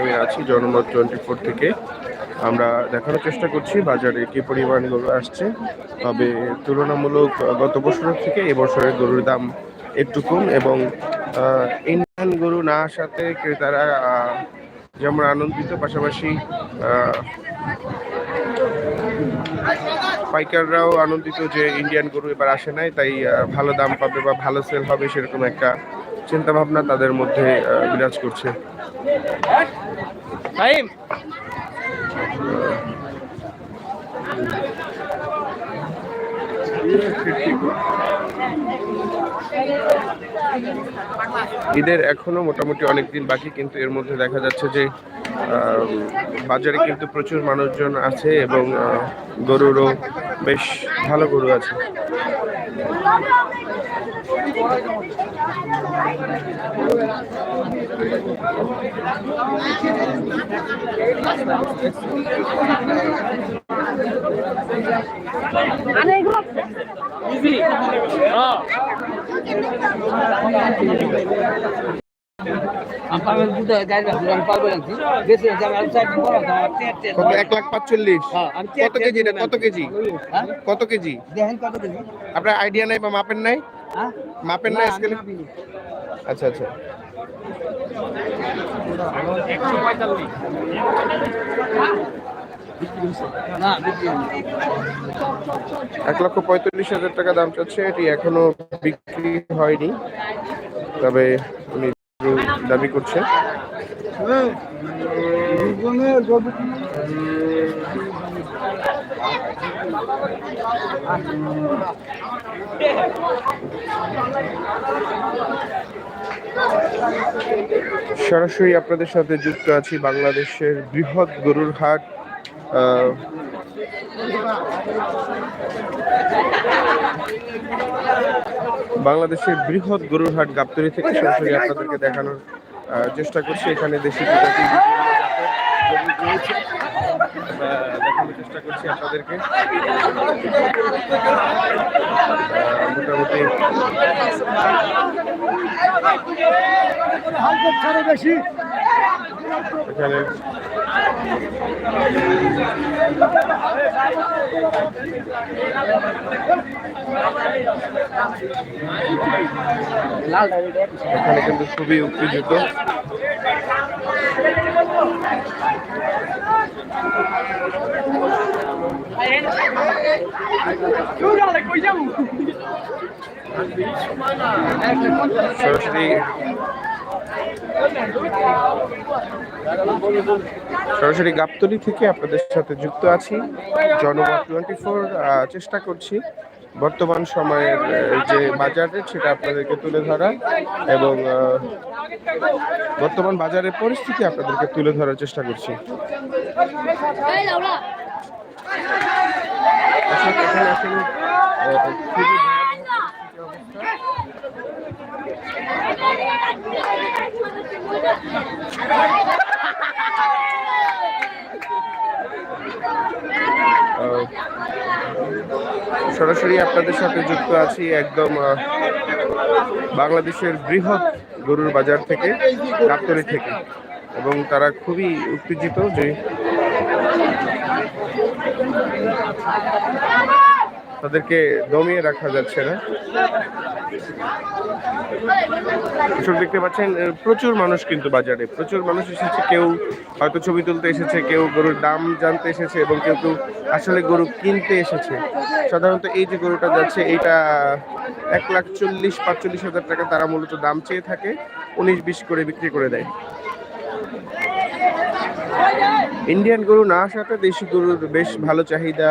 আমি আছি জনমত টোয়েন্টি ফোর থেকে। আমরা দেখানোর চেষ্টা করছি বাজারে কি পরিমাণ গরু আসছে। তবে তুলনামূলক গত বছরের থেকে এবছরের গরুর দাম একটু কম এবং ইন্ডিয়ান গরু না আসাতে ক্রেতারা যেমন আনন্দিত, পাশাপাশি পাইকাররাও আনন্দিত যে ইন্ডিয়ান গরু এবার আসে নাই, তাই ভালো দাম পাবে বা ভালো সেল হবে সেরকম একটা চিন্তা ভাবনা তাদের মধ্যে বিরাজ করছে। ঈদের এখনও মোটামুটি অনেক দিন বাকি কিন্তু এর মধ্যে দেখা যাচ্ছে যে বাজারে কিন্তু প্রচুর মানুষজন আছে এবং গরুরও বেশ ভালো গরু আছে। ইজি হ্যাঁ এক লাখ পাঁচচল্লিশ। কত কেজি এটা? কত কেজি? হ্যাঁ? কত কেজি। আপনার আইডিয়া নাই বা মাপের নাই? হ্যাঁ? মাপেন না, স্কেলে আচ্ছা আচ্ছা। এক লক্ষ পঁয়তাল্লিশ হাজার টাকা দাম চাচ্ছে এটি এখনও বিক্রি হয়নি তবে উনি দাবি করছে সরাসরি আপনাদের সাথে যুক্ত আছি বাংলাদেশের বৃহৎ গরুর হাট বাংলাদেশের বৃহৎ গরুর হাট গাবতলী থেকে সরাসরি আপনাদেরকে দেখানোর চেষ্টা করছি এখানে দেশি। আমরা দেখানোর চেষ্টা করছি আপনাদেরকে মোটামুটি এখানে এখানে কিন্তু খুবই উত্তেজিত। সরাসরি সরাসরি গাবতলি থেকে আপনাদের সাথে যুক্ত আছি। জনমত টোয়েন্টি ফোর চেষ্টা করছি। বর্তমান সময়ের যে বাজার সেটা আপনাদেরকে তুলে ধরা এবং বর্তমান বাজারের পরিস্থিতি আপনাদেরকে তুলে ধরার চেষ্টা করছি। খুবই সরাসরি আপনাদের সাথে যুক্ত আছি একদম বাংলাদেশের বৃহৎ গরুর বাজার থেকে ডাক্তারি থেকে। এবং তারা খুবই উত্তেজিত যে তাদেরকে দমিয়ে রাখা যাচ্ছে না। দর্শক, দেখতে পাচ্ছেন প্রচুর মানুষ কিন্তু বাজারে। প্রচুর মানুষ এসেছে, কেউ হয়তো ছবি তুলতে এসেছে, কেউ গরুর দাম জানতে এসেছে এবং কেউ কেউ আসলে গরু কিনতে এসেছে। সাধারণত এই যে গরুটা যাচ্ছে, এইটা এক লাখ চল্লিশ, পাঁচচল্লিশ হাজার টাকা তারা মূলত দাম চেয়ে থাকে, উনিশ, বিশ করে বিক্রি করে দেয়। ইন্ডিয়ান গরু না আসাতে দেশি গরুর বেশ ভালো চাহিদা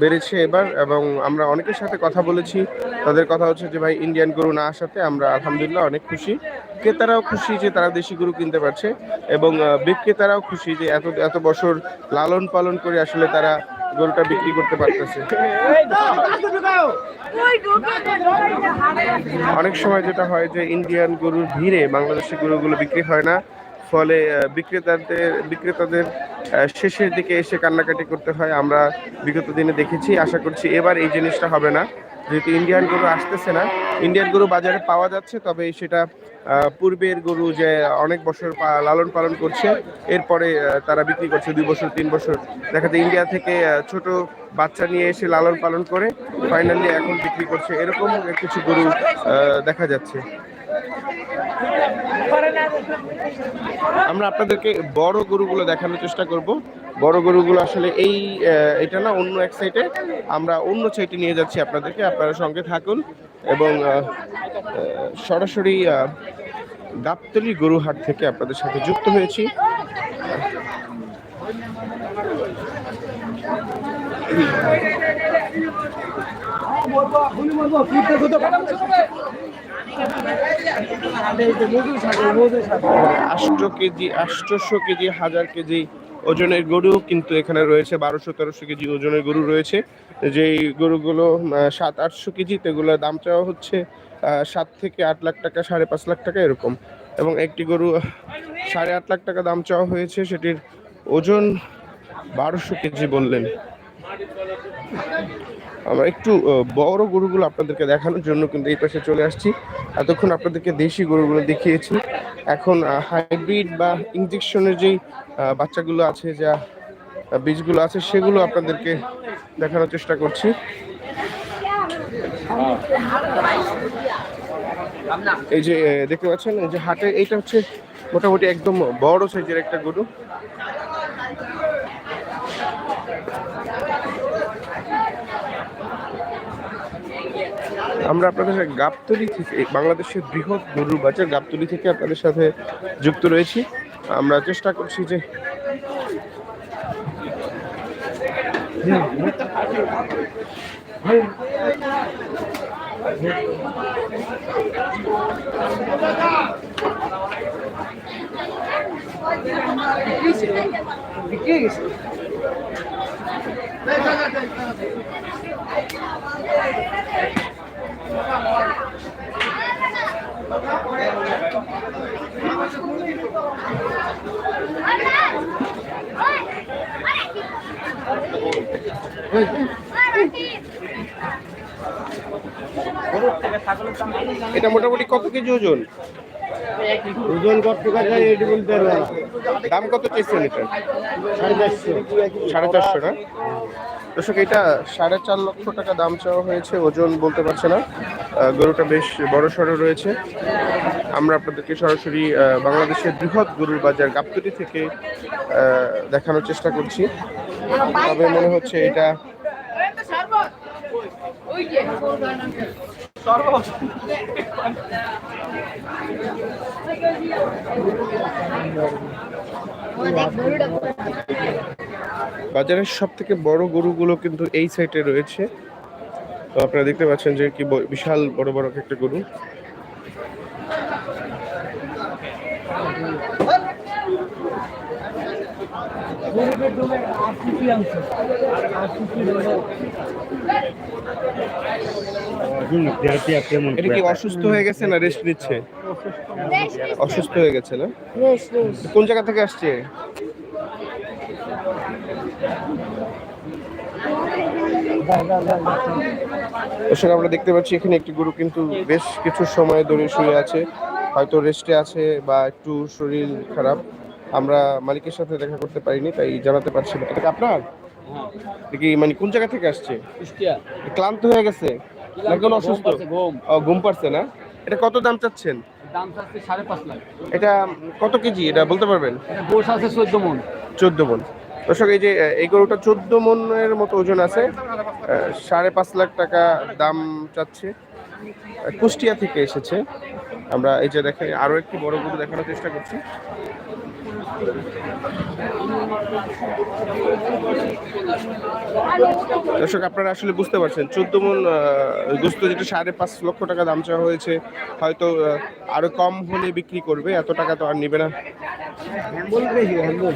বেড়েছে এবার এবং আমরা অনেকের সাথে কথা বলেছি। তাদের কথা হচ্ছে যে, ভাই ইন্ডিয়ান গরু না আসাতে আমরা আলহামদুলিল্লাহ অনেক খুশি। ক্রেতারাও খুশি যে, তারা দেশি গরু কিনতে পারছে এবং বিক্রেতারাও খুশি যে, এত এত বছর লালন পালন করে আসলে তারা গরুটা বিক্রি করতে পারতেছে। অনেক সময় যেটা হয় যে ইন্ডিয়ান গরুর ভিড়ে বাংলাদেশি গরুগুলো বিক্রি হয় না। ফলে বিক্রেতাদের বিক্রেতাদের শেষের দিকে এসে কান্নাকাটি করতে হয়, আমরা বিগত দিনে দেখেছি। আশা করছি এবার এই জিনিসটা হবে না। যেহেতু ইন্ডিয়ান গরু আসতেছে না, ইন্ডিয়ান গরু বাজারে পাওয়া যাচ্ছে, তবে সেটা পূর্বের গরু যে অনেক বছর লালন পালন করছে, এরপরে তারা বিক্রি করছে দুই বছর, তিন বছর। দেখা যায় ইন্ডিয়া থেকে ছোট বাচ্চা নিয়ে এসে লালন পালন করে ফাইনালি এখন বিক্রি করছে। এরকম কিছু গরু দেখা যাচ্ছে। আমরা আপনাদেরকে বড় গরুগুলো দেখানোর চেষ্টা করব। বড় গরুগুলো আসলে এই এটা না অন্য এক সাইডে আমরা অন্য সাইডে নিয়ে যাচ্ছি আপনাদেরকে, আপনারা সঙ্গে থাকুন। এবং সরাসরি গাবতলি গরুহাট থেকে আপনাদের সাথে যুক্ত হয়েছি। আষ্ট কেজি, আষ্টশো কেজি, হাজার কেজি ওজনের গরু কিন্তু এখানে রয়েছে, বারোশো, তেরোশো কেজি ওজনের গরু রয়েছে। যেই গরুগুলো সাত, আটশো কেজি, তেগুলো দাম চাওয়া হচ্ছে সাত থেকে আট লাখ টাকা, সাড়ে পাঁচ লাখ টাকা এরকম। এবং একটি গরু সাড়ে আট লাখ টাকা দাম চাওয়া হয়েছে, সেটির ওজন বারোশো কেজি বললেন। আমরা একটু বড় গরুগুলো আপনাদেরকে দেখানোর জন্য কিন্তু এই পাশে চলে আসছি। এতক্ষণ আপনাদেরকে দেশি গরুগুলো দেখিয়েছি। এখন হাইব্রিড বা ইঞ্জেকশনের যেই বাচ্চাগুলো আছে, যা বীজগুলো আছে, সেগুলো আপনাদেরকে দেখানোর চেষ্টা করছি। এই যে দেখতে পাচ্ছেন? এই যে হাটে, এইটা হচ্ছে মোটামুটি একদম বড় সাইজের একটা গরু। আমরা আপনাদের সাথে গাবতলি থেকে বাংলাদেশের বৃহৎ গরুর বাজার গাবতলি থেকে আপনাদের সাথে যুক্ত রয়েছি। আমরা চেষ্টা করছি যে এটা মোটামুটি কত কেজি ওজন? ওজন কত টাকা এটি বলতে দাম কত চেয়েছেন এটা? সাড়ে চারশো। সাড়ে চারশো না? দর্শক এটা সাড়ে চার লক্ষ টাকা দাম চাওয়া হয়েছে ওজন বলতে পারছে না। গরুটা বেশ বড় সড়ো রয়েছে। আমরা আপনাদেরকে সরাসরি বাংলাদেশের বৃহৎ গরুর বাজার গাবতলি থেকে দেখানোর চেষ্টা করছি। তবে মনে হচ্ছে এটা বাজারের সব থেকে বড় গরুগুলো কিন্তু এই সাইডে রয়েছে। তো আপনারা দেখতে পাচ্ছেন যে কি বিশাল বড় বড় একটা গরু। অসুস্থ হয়ে গেছে না রেস্ট অসুস্থ হয়ে গেছে না? কোন জায়গা থেকে আসছে? আমরা দেখতে পাচ্ছি এখানে একটি গরু কিন্তু বেশ কিছু সময় ধরে শুয়ে আছে। হয়তো রেস্টে আছে বা একটু শরীর খারাপ। আমরা মালিকের সাথে দেখা করতে পারিনি তাই জানাতে পারছি না। এটা আপনার? এটা কি মানে কোন জায়গা থেকে আসছে? কুষ্টিয়া। ক্লান্ত হয়ে গেছে? না কোনো অসুস্থ? ঘুম। পারছে না? এটা কত দাম চাচ্ছেন? দাম চাচ্ছে সাড়ে পাঁচ লাখ। এটা কত কেজি? এটা বলতে পারবেন? গোস আছে চোদ্দ মন। চোদ্দ মন। দর্শক এই যে এই গরুটা চোদ্দ মনের মতো ওজন আছে সাড়ে পাঁচ লাখ টাকা দাম চাচ্ছে। কুষ্টিয়া থেকে এসেছে। আমরা এই যে দেখেন আরও একটি বড় গরু দেখানোর চেষ্টা করছি। দর্শক, আপনারা আসলে বুঝতে পারছেন, চোদ্দ মন গোস্ত যেটা সাড়ে পাঁচ লক্ষ টাকা দাম চাওয়া হয়েছে, হয়তো আরও কম হলে বিক্রি করবে, এত টাকা তো আর নিবে না। হ্যাম্বল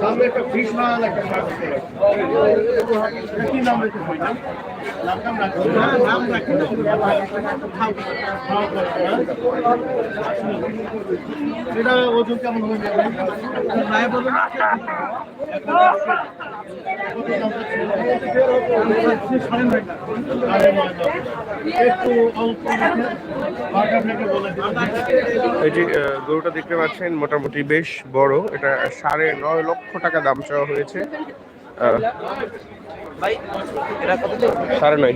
সামনে একটা ফিশ মাল, একটা কি নাম রেখে। রাখি। এটা ওজন কেমন হয়ে যাবে একটু অল্প এই যে গরুটা দেখতে পাচ্ছেন মোটামুটি বেশ বড়। এটা সাড়ে নয় লক্ষ টাকা দাম চাওয়া হয়েছে। সাড়ে নয়।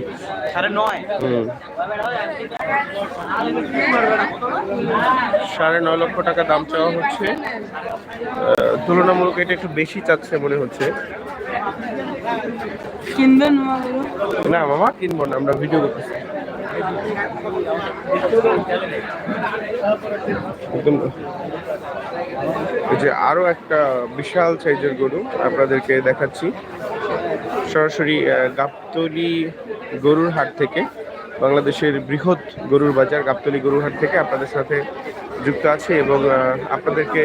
সাড়ে নয় সাড়ে নয় লক্ষ টাকা দাম চাওয়া হচ্ছে। তুলনামূলক এটা একটু বেশি চাচ্ছে মনে হচ্ছে। কিনবেন না মামা কিনবো না আমরা ভিডিও করতেছি। যে আরও একটা বিশাল সাইজের গরু আপনাদেরকে দেখাচ্ছি। সরাসরি গাবতলী গরুর হাট থেকে, বাংলাদেশের বৃহৎ গরুর বাজার গাবতলী গরুর হাট থেকে আপনাদের সাথে যুক্ত আছে এবং আপনাদেরকে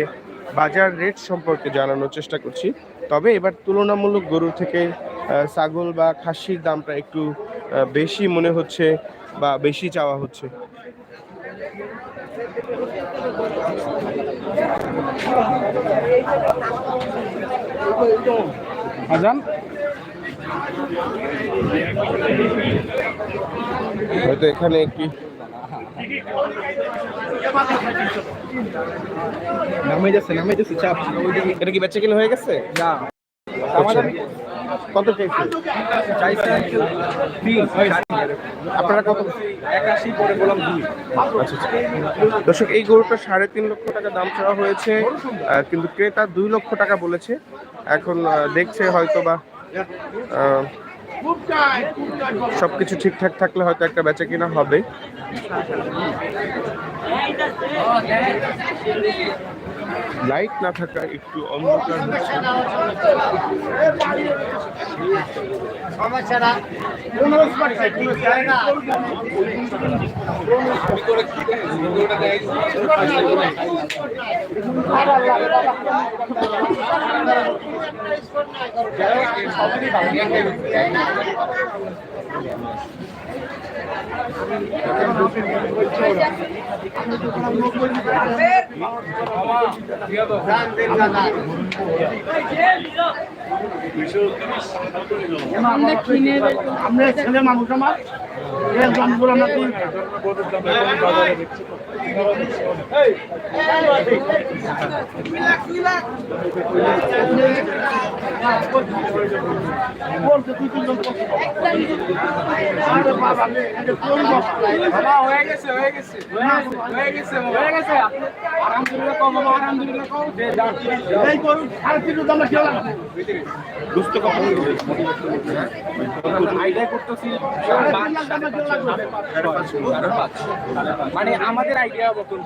বাজার রেট সম্পর্কে জানানোর চেষ্টা করছি। তবে এবার তুলনামূলক গরুর থেকে ছাগল বা খাসির দামটা একটু বেশি মনে হচ্ছে বা বেশি চাওয়া হচ্ছে? আজান? হয়তো এখানে কি নামে যাচ্ছে নামে যাচ্ছে চাপ এটা কি বেচা কিনা হয়ে গেছে? না। আচ্ছা। কত চাইছে আপনারা কত? একাশি করে বললাম দুই। আচ্ছা আচ্ছা। দর্শক এই গরুটা সাড়ে তিন লক্ষ টাকা দাম চাওয়া হয়েছে। কিন্তু ক্রেতা দুই লক্ষ টাকা বলেছে। এখন দেখছে হয়তো বা সবকিছু ঠিকঠাক থাকলে হয়তো একটা বেচা কিনা হবে। লাইট না থাকা একটু অন্ধকার হচ্ছে। কোনো জায়গা আমরা ছেলে মানুষ আমার। হয়ে গেছে হয়ে গেছে হয়ে গেছে হয়ে গেছে। আলহামদুলিল্লাহ কম বাবা কম। এই করুন। সাড়ে তিনশো দাম কেউ লাগবে আইডিয়া করতেছি মানে আমাদের আইডিয়া মতন।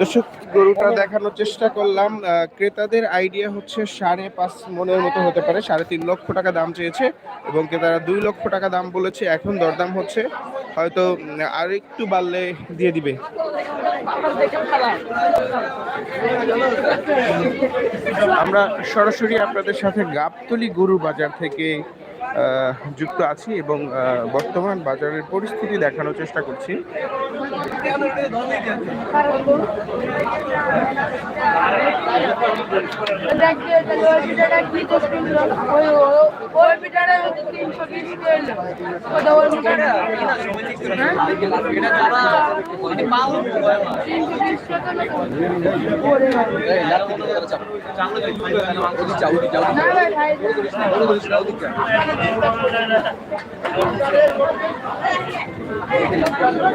দর্শক গরুটা দেখানোর চেষ্টা করলাম ক্রেতাদের আইডিয়া হচ্ছে সাড়ে পাঁচ মনের মতো হতে পারে, সাড়ে তিন লক্ষ টাকা দাম চেয়েছে এবং ক্রেতারা দুই লক্ষ টাকা দাম বলেছে, এখন দরদাম হচ্ছে, হয়তো আর একটু বাড়লে দিয়ে দিবে। আমরা সরাসরি আপনাদের সাথে গাবতলি গরু বাজার থেকে যুক্ত আছি এবং বর্তমান বাজারের পরিস্থিতি দেখানোর চেষ্টা করছি। ওই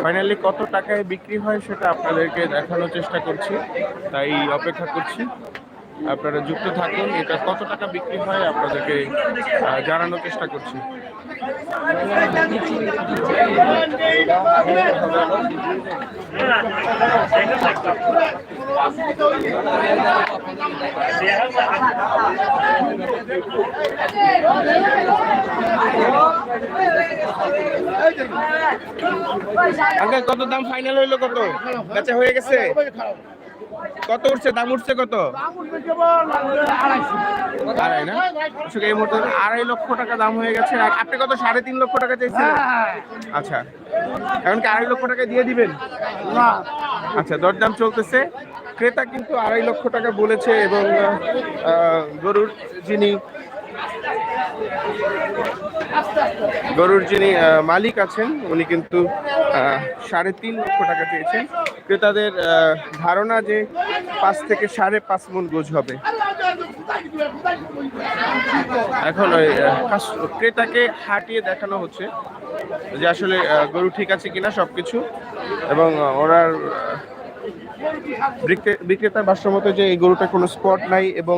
ফাইনালি কত টাকায় বিক্রি হয় সেটা আপনাদেরকে দেখানোর চেষ্টা করছি তাই অপেক্ষা করছি। আপনারা যুক্ত থাকুন, এটা কত টাকা বিক্রি হয় আপনাদেরকে জানানোর চেষ্টা করছি। কত দাম ফাইনাল হইল কত? বেচা হয়ে গেছে? কত উঠছে? দাম উঠছে কত? আড়াই না? এই মুহূর্তে আড়াই লক্ষ টাকা দাম হয়ে গেছে। আর আপনি কত? সাড়ে তিন লক্ষ টাকা চাইছিলেন আচ্ছা। এখন কি আড়াই লক্ষ টাকা দিয়ে দিবেন? আচ্ছা দরদাম চলতেছে। ক্রেতা কিন্তু আড়াই লক্ষ টাকা বলেছে এবং গরুর যিনি গরুর যিনি মালিক আছেন, উনি কিন্তু সাড়ে তিন লক্ষ টাকা চেয়েছেন। ক্রেতাদের ধারণা যে পাঁচ থেকে সাড়ে পাঁচ মন গোজ হবে। এখন ওই ক্রেতাকে হাঁটিয়ে দেখানো হচ্ছে যে আসলে গরু ঠিক আছে কিনা সব কিছু এবং ওনার বিক্রে- বিক্রেতার ভাষ্য মতো যে এই গরুটা কোনো স্পট নাই এবং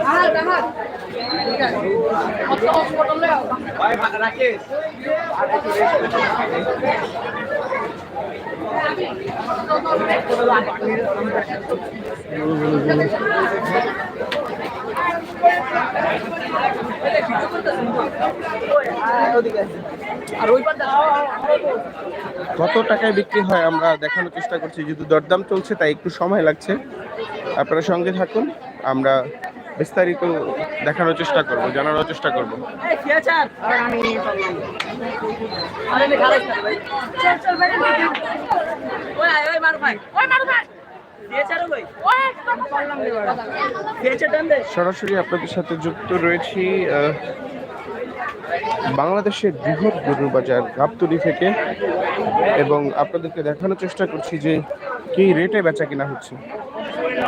হাত হাত ঠিক আছে কত টাকায় বিক্রি হয় আমরা দেখানোর চেষ্টা করছি, যেহেতু দরদাম চলছে, তাই একটু সময় লাগছে। আপনারা সঙ্গে থাকুন, আমরা বিস্তারিত দেখানোর চেষ্টা করব, জানানোর চেষ্টা করব। সরাসরি আপনাদের সাথে যুক্ত রয়েছি বাংলাদেশের বৃহৎ গরুর বাজার গাবতলি থেকে এবং আপনাদেরকে দেখানোর চেষ্টা করছি যে কি রেটে বেচা কিনা হচ্ছে।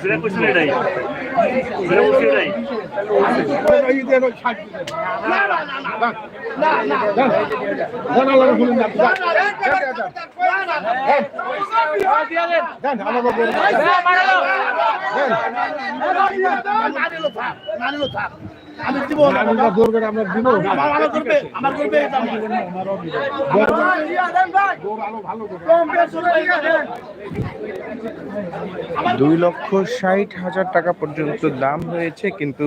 সেটা কিছু নেই সেটা কিছু নেই আমি দিব না। আমরা করবে আমরা দিব। আমার করবে আমার করবে এটা দুই লক্ষ ষাট হাজার টাকা পর্যন্ত দাম হয়েছে কিন্তু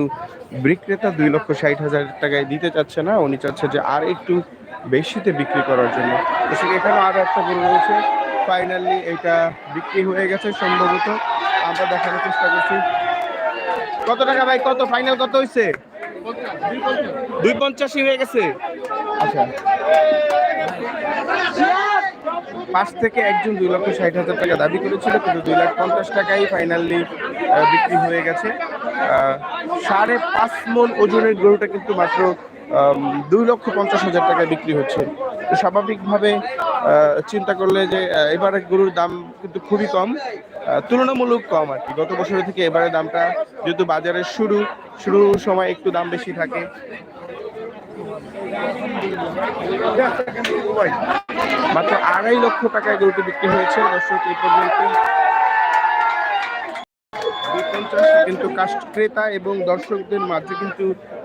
বিক্রেতা দুই লক্ষ ষাট হাজার টাকায় দিতে চাচ্ছে না। উনি চাচ্ছে যে আর একটু বেশিতে বিক্রি করার জন্য। তো এখানে আর একটা গরু রয়েছে ফাইনালি এটা বিক্রি হয়ে গেছে সম্ভবত। আমরা দেখানোর চেষ্টা করছি। কত টাকা ভাই? কত? ফাইনাল কত হয়েছে দুই পঞ্চাশি হয়ে গেছে। আচ্ছা। পাঁচ থেকে একজন দুই লক্ষ ষাট হাজার টাকা দাবি করেছিল কিন্তু দুই লাখ পঞ্চাশ টাকাই ফাইনালি বিক্রি হয়ে গেছে। সাড়ে পাঁচ মন ওজনের গরুটা কিন্তু মাত্র দুই লক্ষ পঞ্চাশ হাজার টাকায় বিক্রি হচ্ছে। তো স্বাভাবিকভাবে চিন্তা করলে যে এবারে গরুর দাম কিন্তু খুবই কম। তুলনামূলক কম আর কি। গত বছরের থেকে এবারে দামটা যেহেতু বাজারের শুরু শুরুর সময় একটু দাম বেশি থাকে। মাত্র আড়াই লক্ষ টাকায় গরুটি বিক্রি হয়েছে। দর্শক, এই পর্যন্ত কিন্তু কাস্ট ক্রেতা এবং দর্শকদের মাঝে কিন্তু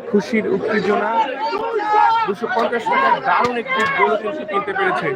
খুশির উত্তেজনা। দুশো পঞ্চাশ টাকার দারুণ একটি গরু কিন্তু কিনতে পেরেছে।